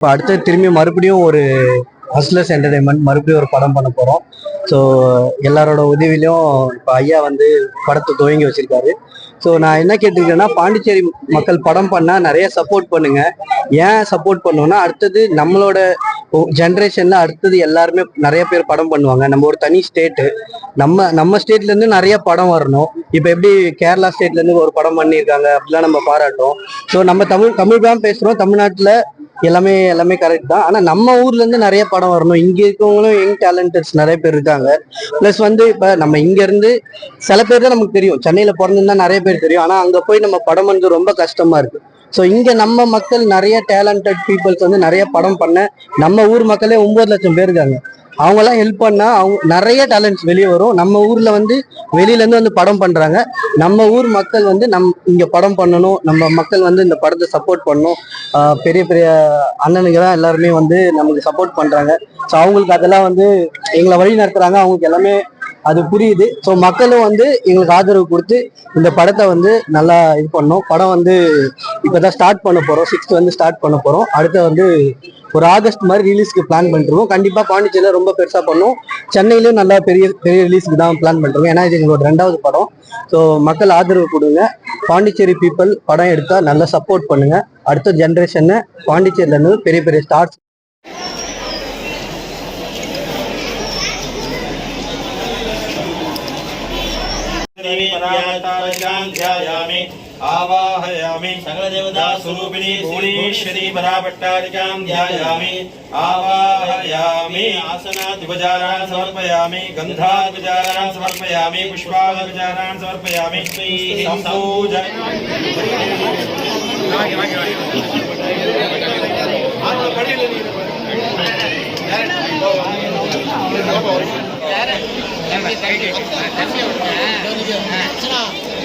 இப்போ அடுத்து திரும்பி மறுபடியும் ஒரு ஹஸ்லஸ் என்டர்டைன்மெண்ட் மறுபடியும் ஒரு படம் பண்ண போகிறோம் ஸோ எல்லாரோட உதவியிலையும் இப்போ ஐயா வந்து படத்தை துவங்கி வச்சிருக்காரு. ஸோ நான் என்ன கேட்டுருக்கேன்னா பாண்டிச்சேரி மக்கள் படம் பண்ணால் நிறைய சப்போர்ட் பண்ணுங்க. ஏன் சப்போர்ட் பண்ணுவோம்னா அடுத்தது நம்மளோட ஜென்ரேஷன்ல அடுத்தது எல்லாருமே நிறைய பேர் படம் பண்ணுவாங்க. நம்ம ஒரு தனி ஸ்டேட்டு நம்ம நம்ம ஸ்டேட்ல இருந்து நிறைய படம் வரணும். இப்போ எப்படி கேரளா ஸ்டேட்ல இருந்து ஒரு படம் பண்ணியிருக்காங்க அப்படிலாம் நம்ம பாராட்டுறோம். ஸோ நம்ம தமிழ் தமிழ் தான் பேசுறோம். தமிழ்நாட்டில் எல்லாமே எல்லாமே கரெக்ட் தான். ஆனால் நம்ம ஊர்ல இருந்து நிறைய படம் வரணும். இங்க இருக்கவங்களும் யங் டேலண்டட்ஸ் நிறைய பேர் இருக்காங்க. ப்ளஸ் வந்து இப்போ நம்ம இங்க இருந்து சில பேர் தான் நமக்கு தெரியும். சென்னையில பிறந்திருந்தா நிறைய பேர் தெரியும். ஆனால் அங்க போய் நம்ம படம் வந்து ரொம்ப கஷ்டமா இருக்கு. ஸோ இங்க நம்ம மக்கள் நிறைய டேலண்டட் பீப்புள்ஸ் வந்து நிறைய படம் பண்ண நம்ம ஊர் மக்களே ஒன்பது லட்சம் பேர் இருக்காங்க. அவங்கெல்லாம் ஹெல்ப் பண்ணால் அவங்க நிறைய டேலண்ட்ஸ் வெளியே வரும். நம்ம ஊரில் வந்து வெளியிலேருந்து வந்து படம் பண்ணுறாங்க நம்ம ஊர் மக்கள் வந்து நம் இங்கே படம் பண்ணணும். நம்ம மக்கள் வந்து இந்த படத்தை சப்போர்ட் பண்ணணும். பெரிய பெரிய அண்ணனுங்க தான் எல்லாருமே வந்து நமக்கு சப்போர்ட் பண்ணுறாங்க ஸோ அவங்களுக்கு அதெல்லாம் வந்து எங்களை வழி நடத்துகிறாங்க அவங்களுக்கு எல்லாமே அது புரியுது. ஸோ மக்களும் வந்து எங்களுக்கு ஆதரவு கொடுத்து இந்த படத்தை வந்து நல்லா இது பண்ணோம். படம் வந்து இப்போதான் ஸ்டார்ட் பண்ண போறோம். சிக்ஸ்த் வந்து ஸ்டார்ட் பண்ண போறோம். அடுத்த வந்து ஒரு ஆகஸ்ட் மாதிரி ரிலீஸ்க்கு பிளான் பண்ணிருக்கோம் கண்டிப்பா பாண்டிச்சேரியில் ரொம்ப பெருசா பண்ணோம். சென்னையிலயும் நல்லா பெரிய பெரிய ரிலீஸ்க்கு தான் பிளான் பண்றோம். ஏன்னா இது எங்களோட ரெண்டாவது படம். ஸோ மக்கள் ஆதரவு கொடுங்க. பாண்டிச்சேரி பீப்புள் படம் எடுத்தா நல்லா சப்போர்ட் பண்ணுங்க. அடுத்த ஜென்ரேஷனை பாண்டிச்சேரியில இருந்து பெரிய பெரிய ஸ்டார்ஸ் ध्यायामि आवाहयामि सकलदेवता स्वरूपिणी भुवनेश्वरी परापट्टारिकां ध्यायामि आवाहयामि आसनादिपचारान् समर्पयामि गन्धादिपचारान् समर्पयामि पुष्पादिपचारान् समर्पयामि सम्पूजन 就哎，知道。